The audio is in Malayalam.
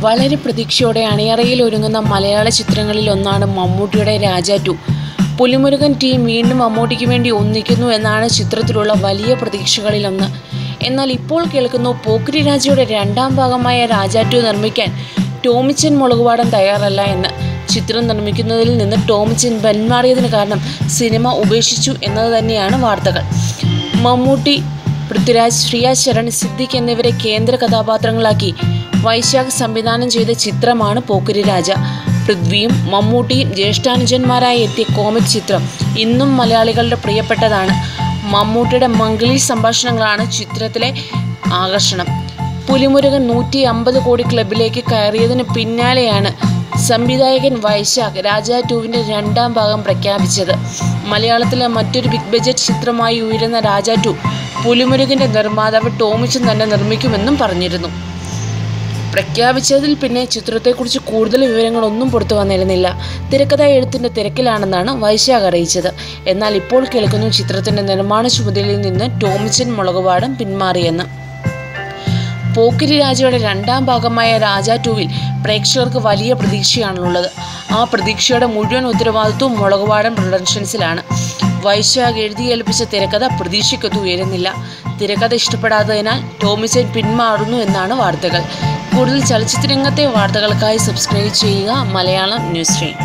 വളരെ പ്രതീക്ഷയോടെ അണിയറയിൽ ഒരുങ്ങുന്ന മലയാള ചിത്രങ്ങളിൽ ഒന്നാണ് മമ്മൂട്ടിയുടെ രാജ ടു. പുലിമുരുകൻ ടീം വീണ്ടും മമ്മൂട്ടിക്ക് വേണ്ടി ഒന്നിക്കുന്നു എന്നാണ് ചിത്രത്തിലുള്ള വലിയ പ്രതീക്ഷകളിലൊന്ന്. എന്നാൽ ഇപ്പോൾ കേൾക്കുന്നു പോക്കിരി രാജയുടെ രണ്ടാം ഭാഗമായ രാജ ടു നിർമ്മിക്കാൻ ടോമിച്ചൻ മുളകുപാടം തയ്യാറല്ല എന്ന്. ചിത്രം നിർമ്മിക്കുന്നതിൽ നിന്ന് ടോമിച്ചൻ പിന്മാറിയതിന് കാരണം സിനിമ ഉപേക്ഷിച്ചു എന്നത് തന്നെയാണ് വാർത്തകൾ. മമ്മൂട്ടി പൃഥ്വിരാജ് ശ്രിയ ശരൺ സിദ്ദിഖ് എന്നിവരെ കേന്ദ്ര കഥാപാത്രങ്ങളാക്കി വൈശാഖ് സംവിധാനം ചെയ്ത ചിത്രമാണ് പോക്കുരി രാജ. പൃഥ്വിയും മമ്മൂട്ടിയും ജ്യേഷ്ഠാനുജന്മാരായി എത്തിയ കോമിക് ചിത്രം ഇന്നും മലയാളികളുടെ പ്രിയപ്പെട്ടതാണ്. മമ്മൂട്ടിയുടെ മംഗളി സംഭാഷണങ്ങളാണ് ചിത്രത്തിലെ ആകർഷണം. പുലിമുരുകൻ നൂറ്റി അമ്പത് കോടി ക്ലബിലേക്ക് കയറിയതിന് പിന്നാലെയാണ് സംവിധായകൻ വൈശാഖ് രാജ ടൂവിന്റെ രണ്ടാം ഭാഗം പ്രഖ്യാപിച്ചത്. മലയാളത്തിലെ മറ്റൊരു ബിഗ് ബജറ്റ് ചിത്രമായി ഉയരുന്ന രാജ ടു പുലിമുരുകന്റെ നിർമ്മാതാവ് ടോമിച്ചൻ തന്നെ നിർമ്മിക്കുമെന്നും പറഞ്ഞിരുന്നു. പ്രഖ്യാപിച്ചതിൽ പിന്നെ ചിത്രത്തെക്കുറിച്ച് കൂടുതൽ വിവരങ്ങളൊന്നും പുറത്തു വന്നിരുന്നില്ല. തിരക്കഥ എഴുത്തിന്റെ തിരക്കിലാണെന്നാണ് വൈശാഖ് അറിയിച്ചത്. എന്നാൽ ഇപ്പോൾ കേൾക്കുന്നു ചിത്രത്തിന്റെ നിർമ്മാണ ചുമതലയിൽ നിന്ന് ടോമിച്ചൻ മുളകുപാടം പിന്മാറിയെന്ന്. പോക്കിരി രാജയുടെ രണ്ടാം ഭാഗമായ രാജ ടൂവിൽ പ്രേക്ഷകർക്ക് വലിയ പ്രതീക്ഷയാണുള്ളത്. ആ പ്രതീക്ഷയുടെ മുഴുവൻ ഉത്തരവാദിത്വവും മുളകുപാടം പ്രൊഡക്ഷൻസിലാണ്. വൈശാഖ് എഴുതി ഏൽപ്പിച്ച തിരക്കഥ പ്രതീക്ഷയ്ക്കൊത്ത് ഉയരുന്നില്ല. തിരക്കഥ ഇഷ്ടപ്പെടാത്തതിനാൽ ടോമിസൻ പിന്മാറുന്നു എന്നാണ് വാർത്തകൾ. കൂടുതൽ ചലച്ചിത്രരംഗത്തെ വാർത്തകൾക്കായി സബ്സ്ക്രൈബ് ചെയ്യുക മലയാളം ന്യൂസ് സ്ട്രീം.